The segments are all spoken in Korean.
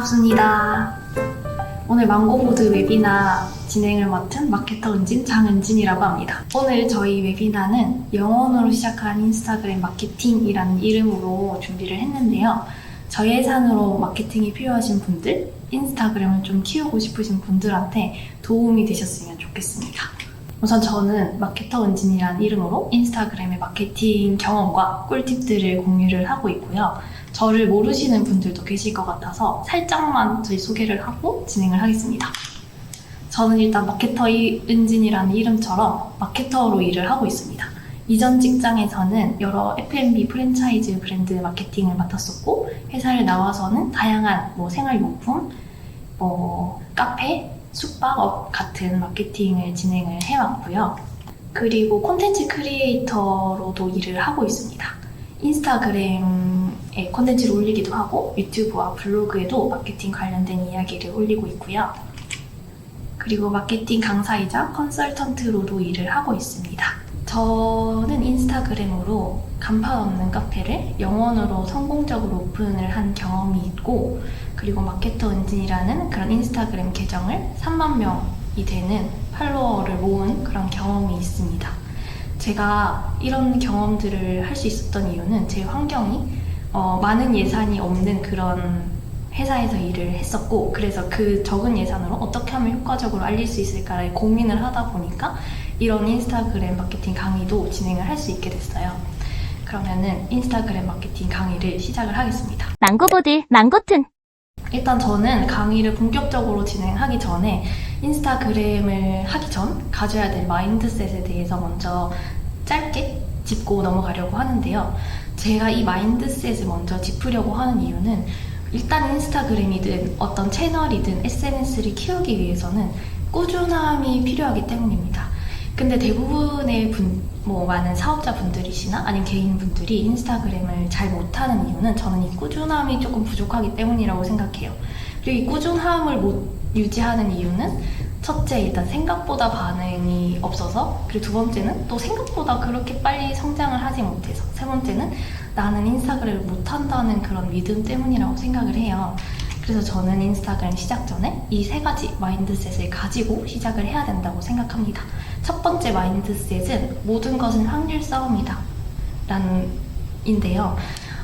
반갑습니다. 오늘 망고보드 웨비나 진행을 맡은 마케터 은진 장은진이라고 합니다. 오늘 저희 웨비나는 영어로 시작한 인스타그램 마케팅이라는 이름으로 준비를 했는데요. 저희 예산으로 마케팅이 필요하신 분들, 인스타그램을 좀 키우고 싶으신 분들한테 도움이 되셨으면 좋겠습니다. 우선 저는 마케터 은진이라는 이름으로 인스타그램의 마케팅 경험과 꿀팁들을 공유를 하고 있고요. 저를 모르시는 분들도 계실 것 같아서 살짝만 저희 소개를 하고 진행을 하겠습니다. 저는 일단 마케터 이- 은진이라는 이름처럼 마케터로 일을 하고 있습니다. 이전 직장에서는 여러 F&B 프랜차이즈 브랜드 마케팅을 맡았었고 회사를 나와서는 다양한 뭐 생활용품, 뭐 카페, 숙박업 같은 마케팅을 진행을 해왔고요. 그리고 콘텐츠 크리에이터로도 일을 하고 있습니다. 인스타그램 에 콘텐츠를 올리기도 하고 유튜브와 블로그에도 마케팅 관련된 이야기를 올리고 있고요. 그리고 마케팅 강사이자 컨설턴트로도 일을 하고 있습니다. 저는 인스타그램으로 간판 없는 카페를 영원으로 성공적으로 오픈을 한 경험이 있고 그리고 마케터 은진이라는 그런 인스타그램 계정을 3만 명이 되는 팔로워를 모은 그런 경험이 있습니다. 제가 이런 경험들을 할 수 있었던 이유는 제 환경이 어, 많은 예산이 없는 그런 회사에서 일을 했었고 그래서 그 적은 예산으로 어떻게 하면 효과적으로 알릴 수 있을까를 고민을 하다 보니까 이런 인스타그램 마케팅 강의도 진행을 할 수 있게 됐어요. 그러면은 인스타그램 마케팅 강의를 시작을 하겠습니다. 망고보드, 망고툰. 일단 저는 강의를 본격적으로 진행하기 전에 인스타그램을 하기 전 가져야 될 마인드셋에 대해서 먼저 짧게 짚고 넘어가려고 하는데요. 제가 이 마인드셋을 먼저 짚으려고 하는 이유는 일단 인스타그램이든 어떤 채널이든 SNS를 키우기 위해서는 꾸준함이 필요하기 때문입니다. 근데 대부분의 분, 뭐 많은 사업자분들이시나 아니면 개인분들이 인스타그램을 잘 못하는 이유는 저는 이 꾸준함이 조금 부족하기 때문이라고 생각해요. 그리고 이 꾸준함을 못 유지하는 이유는 첫째 일단 생각보다 반응이 없어서 그리고 두 번째는 또 생각보다 그렇게 빨리 성장을 하지 못해서 세 번째는 나는 인스타그램을 못한다는 그런 믿음 때문이라고 생각을 해요. 그래서 저는 인스타그램 시작 전에 이 세 가지 마인드셋을 가지고 시작을 해야 된다고 생각합니다. 첫 번째 마인드셋은 모든 것은 확률 싸움이다. 라는 인데요.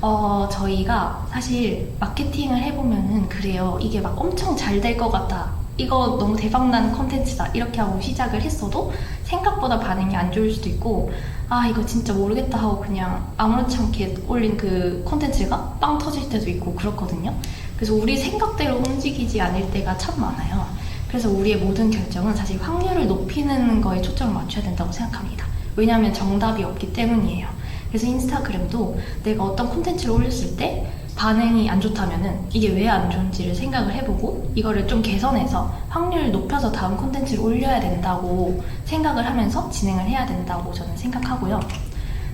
어, 저희가 사실 마케팅을 해보면은 그래요. 이게 막 엄청 잘 될 것 같다. 이거 너무 대박난 컨텐츠다. 이렇게 하고 시작을 했어도 생각보다 반응이 안 좋을 수도 있고, 아, 이거 진짜 모르겠다 하고 그냥 아무렇지 않게 올린 그 컨텐츠가 빵 터질 때도 있고 그렇거든요. 그래서 우리 생각대로 움직이지 않을 때가 참 많아요. 그래서 우리의 모든 결정은 사실 확률을 높이는 거에 초점을 맞춰야 된다고 생각합니다. 왜냐하면 정답이 없기 때문이에요. 그래서 인스타그램도 내가 어떤 콘텐츠를 올렸을 때 반응이 안 좋다면은 이게 왜 안 좋은지를 생각을 해보고 이거를 좀 개선해서 확률을 높여서 다음 콘텐츠를 올려야 된다고 생각을 하면서 진행을 해야 된다고 저는 생각하고요.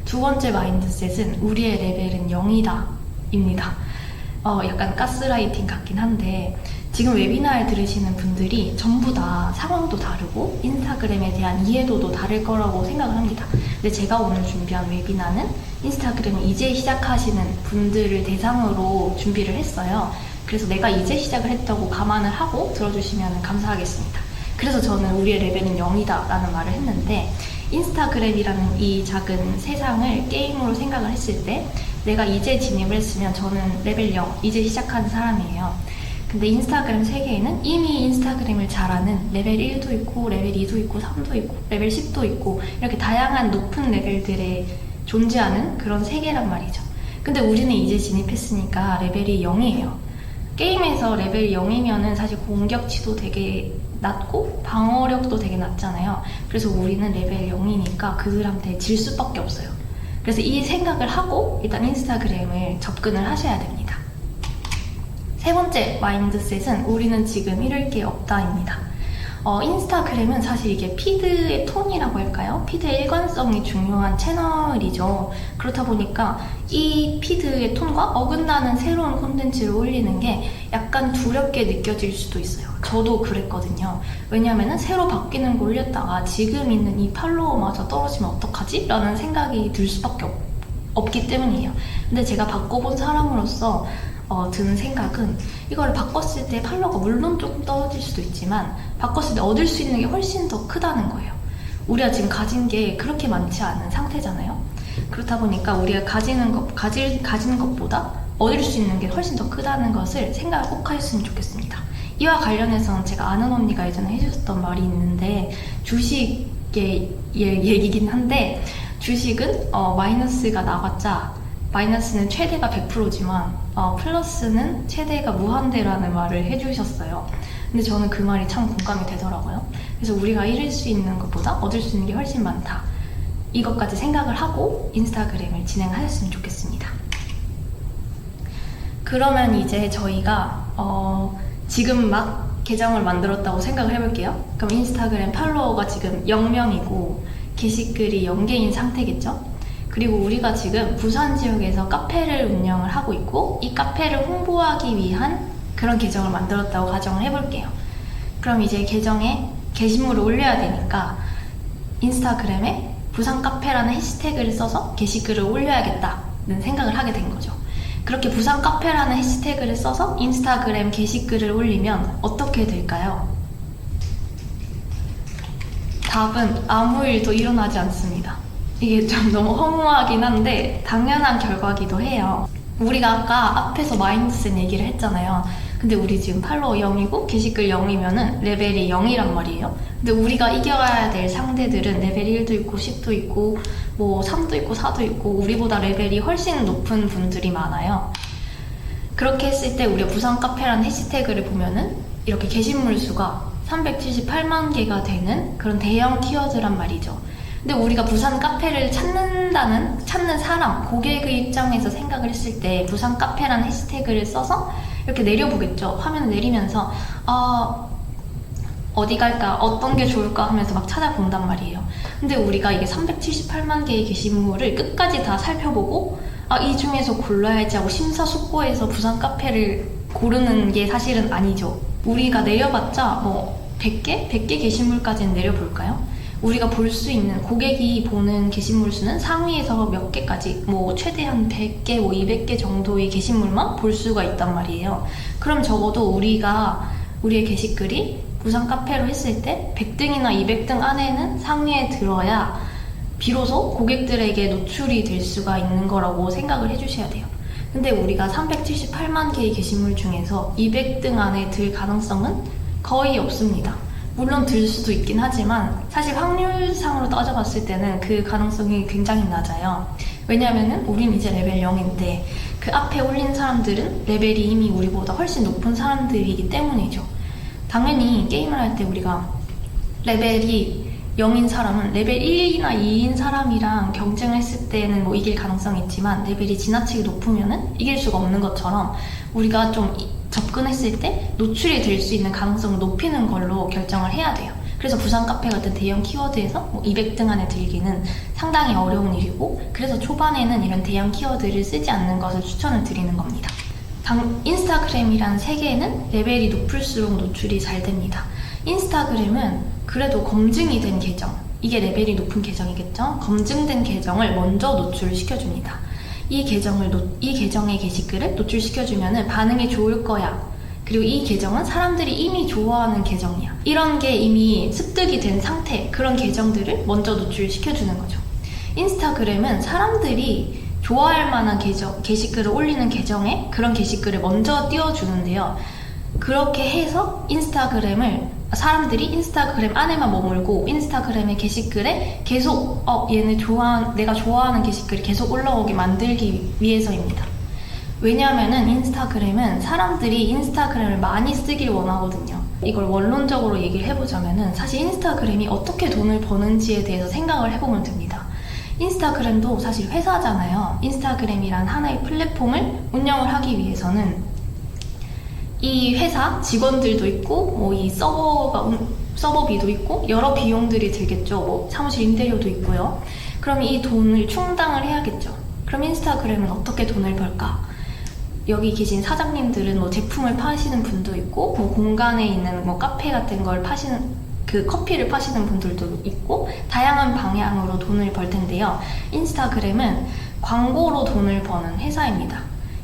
두 번째 마인드셋은 우리의 레벨은 0이다 입니다. 어, 약간 가스라이팅 같긴 한데 지금 웨비나를 들으시는 분들이 전부 다 상황도 다르고 인스타그램에 대한 이해도도 다를 거라고 생각을 합니다. 근데 제가 오늘 준비한 웨비나는 인스타그램을 이제 시작하시는 분들을 대상으로 준비를 했어요. 그래서 내가 이제 시작을 했다고 감안을 하고 들어주시면 감사하겠습니다. 그래서 저는 우리의 레벨은 0이다 라는 말을 했는데 인스타그램이라는 이 작은 세상을 게임으로 생각을 했을 때 내가 이제 진입을 했으면 저는 레벨 0, 이제 시작한 사람이에요. 근데 인스타그램 세계에는 이미 인스타그램을 잘하는 레벨 1도 있고, 레벨 2도 있고, 3도 있고, 레벨 10도 있고, 이렇게 다양한 높은 레벨들에 존재하는 그런 세계란 말이죠. 근데 우리는 이제 진입했으니까 레벨이 0이에요. 게임에서 레벨 0이면은 사실 공격치도 되게 낮고 방어력도 되게 낮잖아요. 그래서 우리는 레벨 0이니까 그들한테 질 수밖에 없어요. 그래서 이 생각을 하고 일단 인스타그램을 접근을 하셔야 됩니다. 세 번째 마인드셋은 우리는 지금 이럴 게 없다입니다. 어, 인스타그램은 사실 이게 피드의 톤이라고 할까요? 피드의 일관성이 중요한 채널이죠. 그렇다 보니까 이 피드의 톤과 어긋나는 새로운 콘텐츠를 올리는 게 약간 두렵게 느껴질 수도 있어요. 저도 그랬거든요. 왜냐면은 새로 바뀌는 거 올렸다가 지금 있는 이 팔로워마저 떨어지면 어떡하지? 라는 생각이 들 수밖에 없, 없기 때문이에요. 근데 제가 바꿔본 사람으로서 어, 드는 생각은 이거를 바꿨을 때 팔로워가 물론 조금 떨어질 수도 있지만 바꿨을 때 얻을 수 있는 게 훨씬 더 크다는 거예요. 우리가 지금 가진 게 그렇게 많지 않은 상태잖아요. 그렇다 보니까 우리가 가지는 것, 가질, 가지는 것보다 얻을 수 있는 게 훨씬 더 크다는 것을 생각을 꼭 하셨으면 좋겠습니다. 이와 관련해서는 제가 아는 언니가 예전에 해주셨던 말이 있는데 주식의 예- 얘기긴 한데 주식은 어, 마이너스가 나봤자 마이너스는 최대가 100%지만 어, 플러스는 최대가 무한대라는 말을 해주셨어요. 근데 저는 그 말이 참 공감이 되더라고요. 그래서 우리가 잃을 수 있는 것보다 얻을 수 있는 게 훨씬 많다. 이것까지 생각을 하고 인스타그램을 진행하셨으면 좋겠습니다. 그러면 이제 저희가 어, 지금 막 계정을 만들었다고 생각을 해볼게요. 그럼 인스타그램 팔로워가 지금 0명이고 게시글이 0개인 상태겠죠? 그리고 우리가 지금 부산 지역에서 카페를 운영을 하고 있고 이 카페를 홍보하기 위한 그런 계정을 만들었다고 가정을 해볼게요. 그럼 이제 계정에 게시물을 올려야 되니까 인스타그램에 부산 카페라는 해시태그를 써서 게시글을 올려야겠다는 생각을 하게 된 거죠. 그렇게 부산 카페라는 해시태그를 써서 인스타그램 게시글을 올리면 어떻게 될까요? 답은 아무 일도 일어나지 않습니다. 이게 좀 너무 허무하긴 한데 당연한 결과기도 해요. 우리가 아까 앞에서 마인드셋 얘기를 했잖아요. 근데 우리 지금 팔로워 0이고 게시글 0이면은 레벨이 0이란 말이에요. 근데 우리가 이겨야 될 상대들은 레벨 1도 있고 10도 있고 뭐 3도 있고 4도 있고 우리보다 레벨이 훨씬 높은 분들이 많아요. 그렇게 했을 때 우리가 부산 카페라는 해시태그를 보면은 이렇게 게시물 수가 378만 개가 되는 그런 대형 키워드란 말이죠. 근데 우리가 부산 카페를 찾는다는 찾는 사람 고객의 입장에서 생각을 했을 때 부산 카페라는 해시태그를 써서 이렇게 내려보겠죠. 화면을 내리면서 아 어디 갈까 어떤 게 좋을까 하면서 막 찾아본단 말이에요. 근데 우리가 이게 378만 개의 게시물을 끝까지 다 살펴보고 아 이 중에서 골라야지 하고 심사숙고해서 부산 카페를 고르는 게 사실은 아니죠. 우리가 내려봤자 뭐 100개? 100개 게시물까지는 내려볼까요? 우리가 볼 수 있는 고객이 보는 게시물 수는 상위에서 몇 개까지 뭐 최대한 100개, 뭐 200개 정도의 게시물만 볼 수가 있단 말이에요. 그럼 적어도 우리가 우리의 게시글이 부산 카페로 했을 때 100등이나 200등 안에는 상위에 들어야 비로소 고객들에게 노출이 될 수가 있는 거라고 생각을 해주셔야 돼요. 근데 우리가 378만 개의 게시물 중에서 200등 안에 들 가능성은 거의 없습니다. 물론 들 수도 있긴 하지만 사실 확률상으로 따져봤을 때는 그 가능성이 굉장히 낮아요. 왜냐면은 우린 이제 레벨 0인데 그 앞에 올린 사람들은 레벨이 이미 우리보다 훨씬 높은 사람들이기 때문이죠. 당연히 게임을 할 때 우리가 레벨이 0인 사람은 레벨 1이나 2인 사람이랑 경쟁을 했을 때는 뭐 이길 가능성이 있지만 레벨이 지나치게 높으면은 이길 수가 없는 것처럼 우리가 좀 이- 접근했을 때 노출이 될 수 있는 가능성을 높이는 걸로 결정을 해야 돼요. 그래서 부산 카페 같은 대형 키워드에서 뭐 200등 안에 들기는 상당히 어려운 일이고 그래서 초반에는 이런 대형 키워드를 쓰지 않는 것을 추천을 드리는 겁니다. 당, 인스타그램이란 세계에는 레벨이 높을수록 노출이 잘 됩니다. 인스타그램은 그래도 검증이 된 계정, 이게 레벨이 높은 계정이겠죠? 검증된 계정을 먼저 노출시켜줍니다. 이 계정을, 노- 이 계정의 게시글을 노출시켜주면 반응이 좋을 거야. 그리고 이 계정은 사람들이 이미 좋아하는 계정이야. 이런 게 이미 습득이 된 상태, 그런 계정들을 먼저 노출시켜주는 거죠. 인스타그램은 사람들이 좋아할 만한 계정, 게시글을 올리는 계정에 그런 게시글을 먼저 띄워주는데요. 그렇게 해서 인스타그램을 사람들이 인스타그램 안에만 머물고 인스타그램의 게시글에 계속 어 얘네 좋아 내가 좋아하는 게시글이 계속 올라오게 만들기 위해서입니다. 왜냐하면은 인스타그램은 사람들이 인스타그램을 많이 쓰길 원하거든요. 이걸 원론적으로 얘기를 해보자면은 사실 인스타그램이 어떻게 돈을 버는지에 대해서 생각을 해보면 됩니다. 인스타그램도 사실 회사잖아요. 인스타그램이란 하나의 플랫폼을 운영을 하기 위해서는 이 회사 직원들도 있고 뭐 이 서버가 운- 서버비도 있고 여러 비용들이 들겠죠. 뭐 사무실 임대료도 있고요. 그럼 이 돈을 충당을 해야겠죠. 그럼 인스타그램은 어떻게 돈을 벌까? 여기 계신 사장님들은 뭐 제품을 파시는 분도 있고 뭐 공간에 있는 뭐 카페 같은 걸 파시는 그 커피를 파시는 분들도 있고 다양한 방향으로 돈을 벌 텐데요. 인스타그램은 광고로 돈을 버는 회사입니다.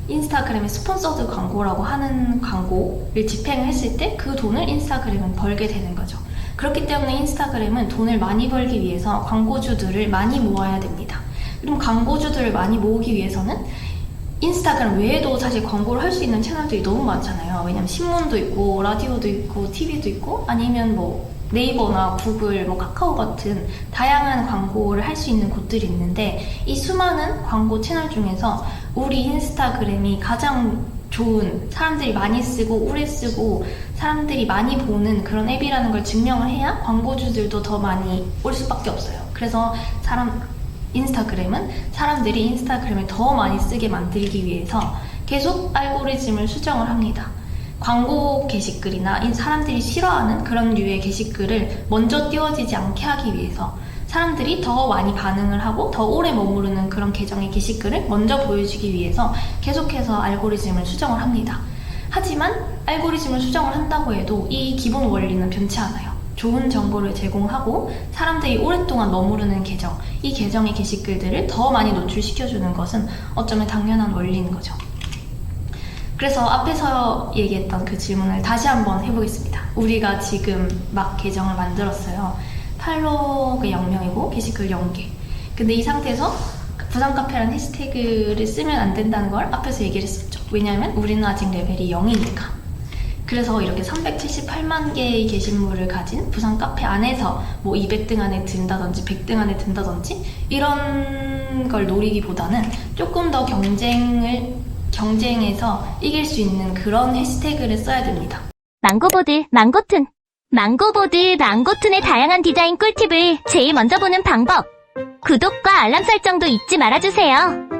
인스타그램에 스폰서드 광고라고 하는 광고를 집행을 했을 때 그 돈을 인스타그램은 벌게 되는 거죠. 그렇기 때문에 인스타그램은 돈을 많이 벌기 위해서 광고주들을 많이 모아야 됩니다. 그럼 광고주들을 많이 모으기 위해서는 인스타그램 외에도 사실 광고를 할 수 있는 채널들이 너무 많잖아요. 왜냐면 신문도 있고, 라디오도 있고, TV도 있고, 아니면 뭐 네이버나 구글, 뭐 카카오 같은 다양한 광고를 할 수 있는 곳들이 있는데 이 수많은 광고 채널 중에서 우리 인스타그램이 가장 좋은 사람들이 많이 쓰고 오래 쓰고 사람들이 많이 보는 그런 앱이라는 걸 증명을 해야 광고주들도 더 많이 올 수밖에 없어요. 그래서 사람 인스타그램은 사람들이 인스타그램을 더 많이 쓰게 만들기 위해서 계속 알고리즘을 수정을 합니다. 광고 게시글이나 이 사람들이 싫어하는 그런 류의 게시글을 먼저 띄워지지 않게 하기 위해서 사람들이 더 많이 반응을 하고 더 오래 머무르는 그런 계정의 게시글을 먼저 보여주기 위해서 계속해서 알고리즘을 수정을 합니다. 하지만 알고리즘을 수정을 한다고 해도 이 기본 원리는 변치 않아요. 좋은 정보를 제공하고 사람들이 오랫동안 머무르는 계정, 이 계정의 게시글들을 더 많이 노출시켜주는 것은 어쩌면 당연한 원리인 거죠. 그래서 앞에서 얘기했던 그 질문을 다시 한번 해보겠습니다. 우리가 지금 막 계정을 만들었어요. 팔로우가 0명이고 게시글 0개. 근데 이 상태에서 부산 카페라는 해시태그를 쓰면 안 된다는 걸 앞에서 얘기를 했었죠. 왜냐하면 우리는 아직 레벨이 0이니까. 그래서 이렇게 378만 개의 게시물을 가진 부산 카페 안에서 뭐 200등 안에 든다든지 100등 안에 든다든지 이런 걸 노리기보다는 조금 더 경쟁을 경쟁에서 이길 수 있는 그런 해시태그를 써야 됩니다. 망고보드, 망고툰. 망고보드, 망고툰의 다양한 디자인 꿀팁을 제일 먼저 보는 방법. 구독과 알람 설정도 잊지 말아주세요.